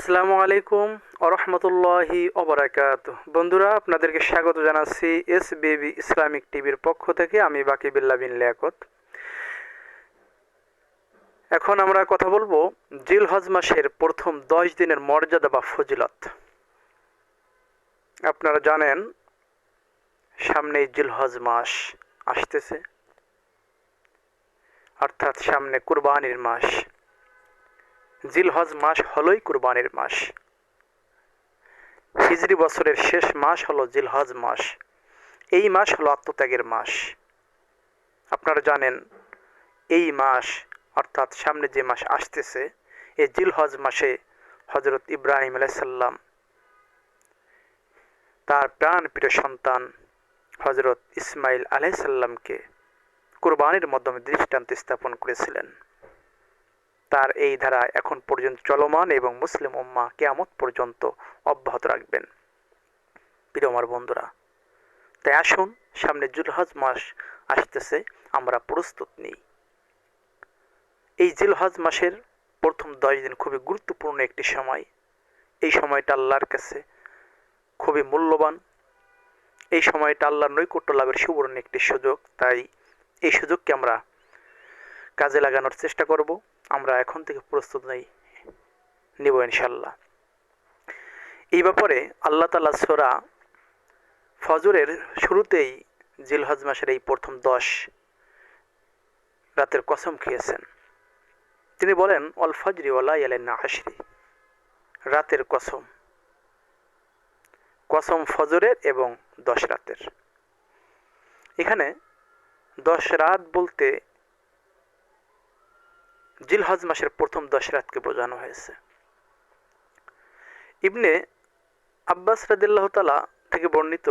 আসসালামু আলাইকুম আরহামতুল্লাহি অবরাকাত বন্ধুরা, আপনাদেরকে স্বাগত জানাচ্ছি এস বেবি ইসলামিক টিভির পক্ষ থেকে, আমি বাকি বিল্লা বিন লিয়াকত। এখন আমরা কথা বলব জিল হজ মাসের প্রথম দশ দিনের মর্যাদা বা ফজিলত। আপনারা জানেন, সামনেই জিল হজ মাস আসতেছে। অর্থাৎ সামনে কুরবানির মাস। জিলহজ মাস হলোই কুরবানির মাস। হিজরি বছরের শেষ মাস হলো জিলহজ মাস। এই মাস হলো আত্মত্যাগের মাস। আপনারা জানেন, এই মাস, অর্থাৎ সামনে যে মাস আসতেছে, এই জিলহজ মাসে হজরত ইব্রাহিম আলাইসাল্লাম তার প্রাণ প্রিয় সন্তান হজরত ইসমাইল আলাইসাল্লামকে কুরবানির মাধ্যমে দৃষ্টান্ত স্থাপন করেছিলেন। তার এই ধারা এখন পর্যন্ত চলমান এবং মুসলিম উম্মা কেয়ামত পর্যন্ত অব্যাহত রাখবেন। প্রিয় আমার বন্ধুরা, তাই আসুন, সামনে জুলহজ মাস আসতেছে, আমরা প্রস্তুত নেই। এই জিলহজ মাসের প্রথম দশ দিন খুবই গুরুত্বপূর্ণ একটি সময়। এই সময়টা আল্লাহর কাছে খুবই মূল্যবান। এই সময়টা আল্লাহর নৈকট্য লাভের সুবর্ণ একটি সুযোগ। তাই এই সুযোগকে আমরা কাজে লাগানোর চেষ্টা করব। আমরা এখন থেকে প্রস্তুত নেই, নিব ইনশাল্লাহ এই ব্যাপারে আল্লাহ তালা সোরা ফজরের শুরুতেই জিলহজ মাসের এই প্রথম দশ রাতের কসম খেয়েছেন। তিনি বলেন অল ফজরি ওলা ইয়ালেন না হাসরি রাতের কসম। কসম ফজরের এবং দশ রাতের। এখানে দশ রাত বলতে জিলহজ মাসের প্রথম দশ রাতকে বোঝানো হয়েছে। ইবনে আব্বাস রাদিল্লাহ তালা থেকে বর্ণিত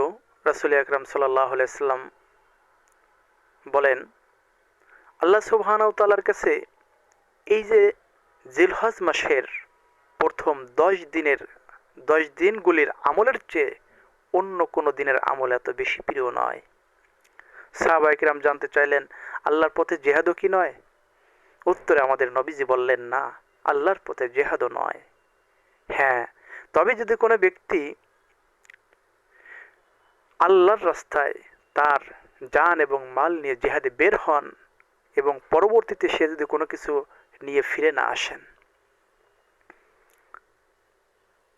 রাসুল আকরাম সাল্লাহ আলাইসাল্লাম বলেন, আল্লাহ সুবহানাউ তালার কাছে এই যে জিলহজ মাসের প্রথম দশ দিনের, দশ দিনগুলির আমলের চেয়ে অন্য কোনো দিনের আমল এত বেশি প্রিয় নয়। সাহাবাইকরাম জানতে চাইলেন, আল্লাহর পথে জেহাদও কি নয়? উত্তরে আমাদের নবীজি বললেন, না, আল্লাহর পথে জেহাদও নয়। হ্যাঁ তবে যদি কোনো ব্যক্তি আল্লাহর রাস্তায় তার যান এবং মাল নিয়ে জেহাদে বের হন এবং পরবর্তীতে সে যদি কোনো কিছু নিয়ে ফিরে না আসেন।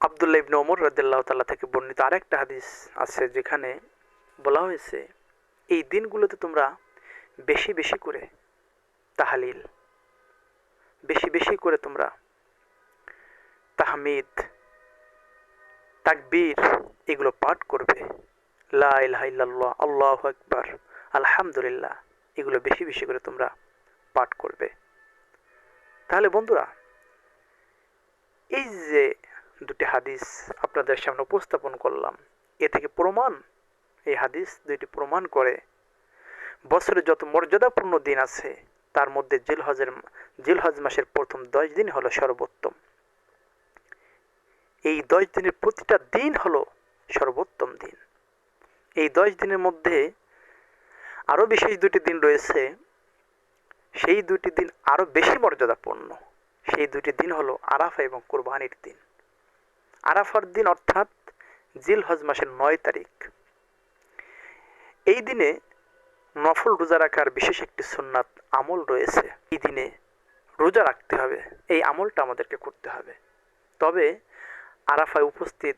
আবদুল্লাহ ইবনে ওমর রাদিল্লাহ তাল্লাহ থেকে বর্ণিত আরেকটা হাদিস আছে যেখানে বলা হয়েছে, এই দিনগুলোতে তোমরা বেশি বেশি করে তাহালিল বেশি বেশি করে তোমরা। তাহমিদ, তাকবীর, এগুলো পাঠ করবে। লা ইলাহা ইল্লাল্লাহ, আল্লাহু আকবার, আলহামদুলিল্লাহ, এগুলো বেশি বেশি করে তোমরা পাঠ করবে। তাহলে বন্ধুরা, এই যে দুটি হাদিস আপনাদের সামনে উপস্থাপন করলাম, এ থেকে প্রমাণ, এই হাদিস দুইটি প্রমাণ করে, বছরে যত মর্যাদাপূর্ণ দিন আছে তার মধ্যে জিলহজের জিলহজ মাসের প্রথম দশ দিন হলো সর্বোত্তম। এই দশ দিনের প্রতিটা দিন হলো সর্বোত্তম দিন। এই দশ দিনের মধ্যে আরও বিশেষ দুটি দিন রয়েছে, সেই দুটি দিন আরও বেশি মর্যাদাপূর্ণ। সেই দুটি দিন হলো আরাফা এবং কোরবানির দিন। আরাফার দিন অর্থাৎ জিল হজ মাসের নয় তারিখ। এই দিনে নফল রোজা রাখার বিশেষ একটি সুন্নাত আমল রয়েছে। এই দিনে রোজা রাখতে হবে। এই আমলটা আমাদেরকে করতে হবে। তবে আরাফায় উপস্থিত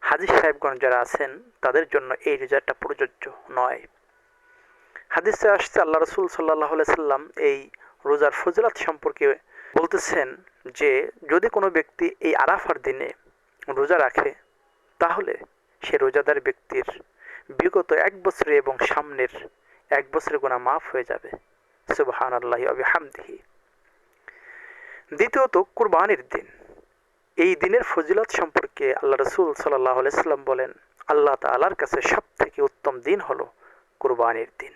হাজি সাহেবগণ যারা আছেন, তাদের জন্য এই রোজাটা প্রযোজ্য নয়। হাদিসে আসছে, আল্লাহ রসুল সাল্লাহ সাল্লাম এই রোজার ফজলাত সম্পর্কে বলতেছেন যে, যদি কোনো ব্যক্তি এই আরাফার দিনে রোজা রাখে, তাহলে সে রোজাদার ব্যক্তির বিগত এক বছরে এবং সামনের এক বছরের গোনা মাফ হয়ে যাবে। আল্লাহ হামদিহি দ্বিতীয়ত, কুরবানির দিন। এই দিনের ফজিলত সম্পর্কে আল্লাহ রসুল সাল্লাহ সাল্লাম বলেন, আল্লাহ তালার কাছে সব থেকে উত্তম দিন হলো কুরবানির দিন।